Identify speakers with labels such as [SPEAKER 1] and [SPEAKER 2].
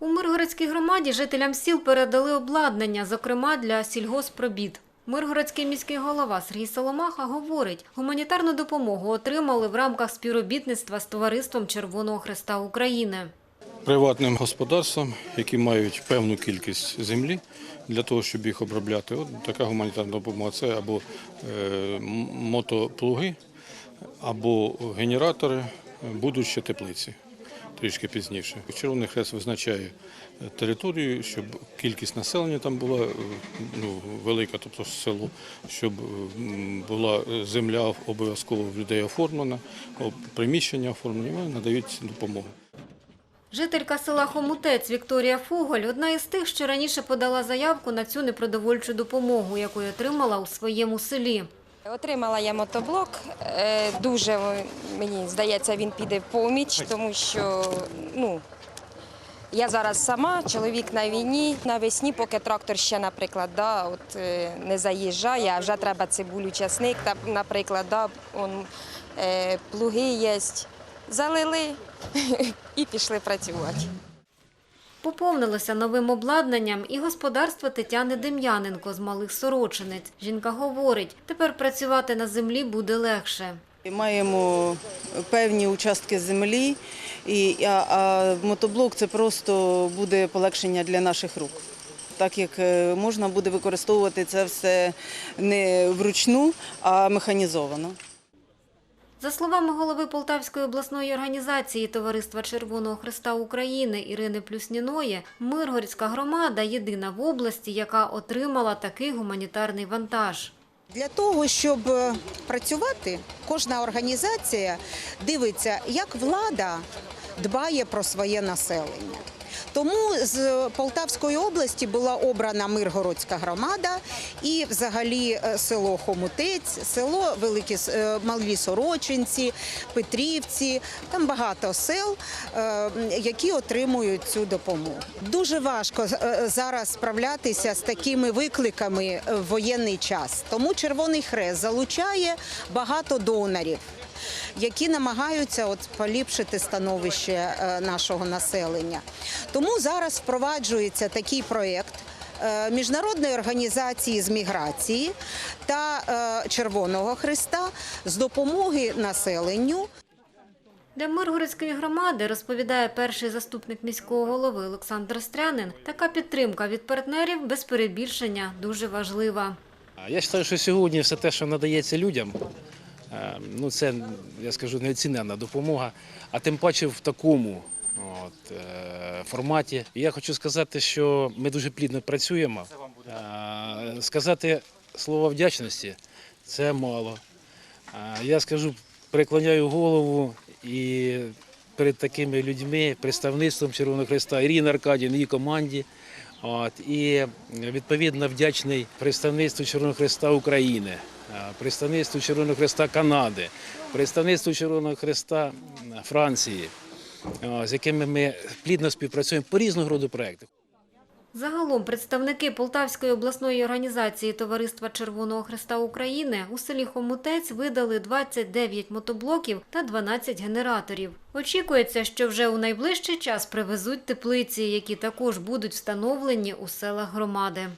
[SPEAKER 1] У Миргородській громаді жителям сіл передали обладнання, зокрема для сільгоспробіт. Миргородський міський голова Сергій Соломаха говорить, гуманітарну допомогу отримали в рамках співробітництва з товариством Червоного Хреста України.
[SPEAKER 2] приватним господарствам, які мають певну кількість землі для того, щоб їх обробляти. От така гуманітарна допомога це або е, мотоплуги, або генератори, будуть теплиці. Трішки пізніше. Червоний хрест визначає е, територію, щоб кількість населення там була е, ну, велика, тобто село, щоб е, була земля обов'язково в людей оформлена, приміщення оформлені, вони надають допомогу.
[SPEAKER 1] Жителька села Хомутець Вікторія Фуголь – одна із тих, що раніше подала заявку на цю непродовольчу допомогу, яку отримала у своєму селі.
[SPEAKER 3] Отримала я мотоблок. Е, Дуже мені здається, він піде в поміч, тому що ну, я зараз сама, чоловік на війні, навесні, поки трактор ще, наприклад, да, от, е, не заїжджає, а вже треба цибулю, часник, та, наприклад, да, он, е, плуги є. Залили і пішли працювати.
[SPEAKER 1] Поповнилося новим обладнанням і господарство Тетяни Дем'яненко з Малих Сорочинець. Жінка говорить, тепер працювати на землі буде легше.
[SPEAKER 4] Маємо певні участки землі, а мотоблок це просто буде полегшення для наших рук. Так як е, можна буде використовувати це все не вручну, а механізовано.
[SPEAKER 1] За словами голови Полтавської обласної організації Товариства Червоного Хреста України Ірини Плюсніної, Миргородська громада єдина в області, яка отримала такий гуманітарний вантаж.
[SPEAKER 5] Для того, щоб е, працювати, кожна організація дивиться, як влада дбає про своє населення. Тому з Полтавської області була обрана Миргородська громада і взагалі е, село Хомутець, село Великі е, Малі Сорочинці, Петрівці. Там багато сел, е, які отримують цю допомогу. Дуже важко зараз справлятися з такими викликами в воєнний час. Тому Червоний Хрест залучає багато донорів. Які намагаються от поліпшити становище е, нашого населення, тому зараз впроваджується такий проєкт е, міжнародної організації з міграції та е, Червоного Христа з допомоги населенню
[SPEAKER 1] Для Миргородської громади, розповідає перший заступник міського голови Олександр Стрянин, така підтримка від партнерів без перебільшення дуже важлива.
[SPEAKER 6] Я вважаю, що сьогодні все те, що надається людям, ну це я скажу неоціненна допомога, а тим паче в такому от, е, форматі. І я хочу сказати, що ми дуже плідно працюємо. Е, Сказати слово вдячності це мало. Е, Я скажу, переклоняю голову і перед такими людьми, представництвом Червоного Христа, Ірини Аркадіївни, її команді. От, і відповідно вдячний представництву Червоного Христа України, е, представництву Червоного Христа Канади, представництву Червоного Христа Франції, е, з якими ми плідно співпрацюємо по різного роду проєктах.
[SPEAKER 1] Загалом представники Полтавської обласної організації Товариства Червоного Хреста України у селі Хомутець видали 29 мотоблоків та 12 генераторів. Очікується, що вже у найближчий час привезуть теплиці, які також будуть встановлені у селах громади.